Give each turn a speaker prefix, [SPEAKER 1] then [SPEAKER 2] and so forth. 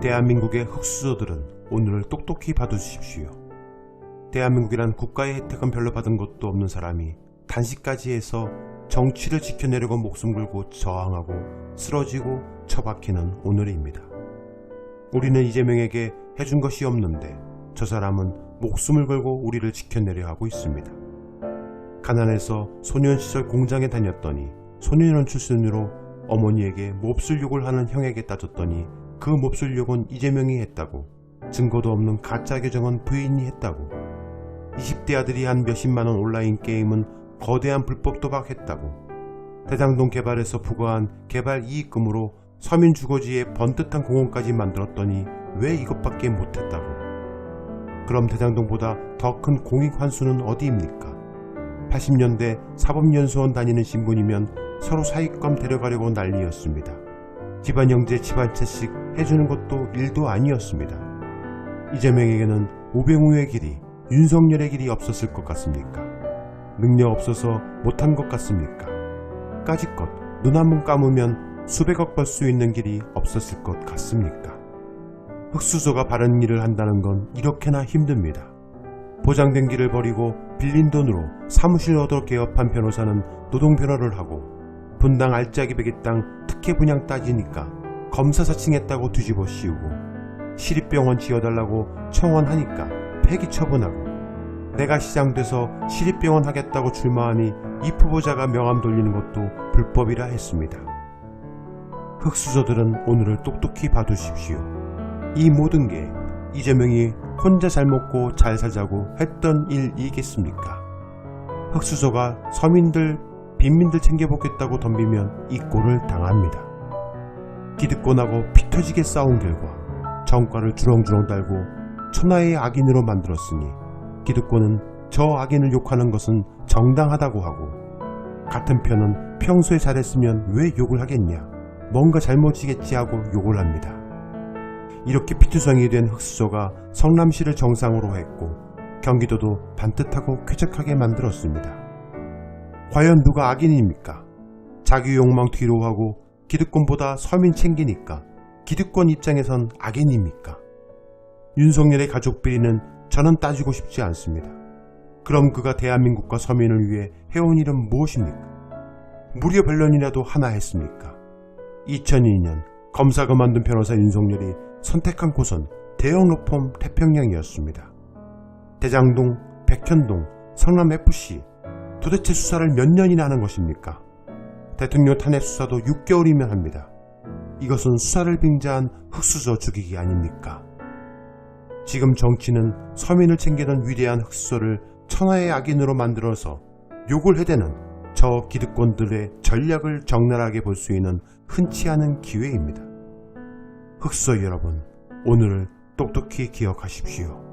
[SPEAKER 1] 대한민국의 흑수저들은 오늘을 똑똑히 봐두십시오. 대한민국이란 국가의 혜택은 별로 받은 것도 없는 사람이 단식까지 해서 정치를 지켜내려고 목숨 걸고 저항하고 쓰러지고 처박히는 오늘입니다. 우리는 이재명에게 해준 것이 없는데 저 사람은 목숨을 걸고 우리를 지켜내려 하고 있습니다. 가난해서 소년 시절 공장에 다녔더니 소년원 출신으로 어머니에게 몹쓸 욕을 하는 형에게 따졌더니 그 몹쓸 욕은 이재명이 했다고 증거도 없는 가짜 계정은 부인이 했다고 20대 아들이 한 몇십만원 온라인 게임은 거대한 불법 도박했다고 대장동 개발에서 부과한 개발 이익금으로 서민 주거지에 번듯한 공원까지 만들었더니 왜 이것밖에 못했다고 그럼 대장동보다 더 큰 공익 환수는 어디입니까? 80년대 사법연수원 다니는 신분이면 서로 사익감 데려가려고 난리였습니다. 집안 형제 집안 채씩 해주는 것도 일도 아니었습니다. 이재명에게는 우병우의 길이, 윤석열의 길이 없었을 것 같습니까? 능력 없어서 못한 것 같습니까? 까짓것 눈 한 번 감으면 수백억 벌 수 있는 길이 없었을 것 같습니까? 흑수저가 바른 일을 한다는 건 이렇게나 힘듭니다. 보장된 길을 버리고 빌린 돈으로 사무실 얻어 개업한 변호사는 노동변호를 하고 분당 알짜기 베개 땅 특혜 분양 따지니까 검사 사칭했다고 뒤집어 씌우고 시립병원 지어달라고 청원하니까 폐기 처분하고 내가 시장돼서 시립병원 하겠다고 출마하니 이 후보자가 명함 돌리는 것도 불법이라 했습니다. 흑수저들은 오늘을 똑똑히 봐두십시오. 이 모든 게 이재명이 혼자 잘 먹고 잘 살자고 했던 일이겠습니까? 흑수저가 서민들, 빈민들 챙겨보겠다고 덤비면 이 꼴을 당합니다. 기득권하고 피 터지게 싸운 결과 정과를 주렁주렁 달고 천하의 악인으로 만들었으니 기득권은 저 악인을 욕하는 것은 정당하다고 하고 같은 편은 평소에 잘했으면 왜 욕을 하겠냐 뭔가 잘못이겠지 하고 욕을 합니다. 이렇게 피투성이 된 흑수저가 성남시를 정상으로 했고 경기도도 반듯하고 쾌적하게 만들었습니다. 과연 누가 악인입니까? 자기 욕망 뒤로 하고 기득권보다 서민 챙기니까 기득권 입장에선 악인입니까? 윤석열의 가족 비리는 저는 따지고 싶지 않습니다. 그럼 그가 대한민국과 서민을 위해 해온 일은 무엇입니까? 무려 변론이라도 하나 했습니까? 2002년 검사 그만둔 변호사 윤석열이 선택한 곳은 대형 로펌 태평양이었습니다. 대장동, 백현동, 성남FC 도대체 수사를 몇 년이나 하는 것입니까? 대통령 탄핵 수사도 6개월이면 합니다. 이것은 수사를 빙자한 흑수저 죽이기 아닙니까? 지금 정치는 서민을 챙기던 위대한 흑수저를 천하의 악인으로 만들어서 욕을 해대는 저 기득권들의 전략을 적나라하게 볼 수 있는 흔치 않은 기회입니다. 흑수저 여러분, 오늘을 똑똑히 기억하십시오.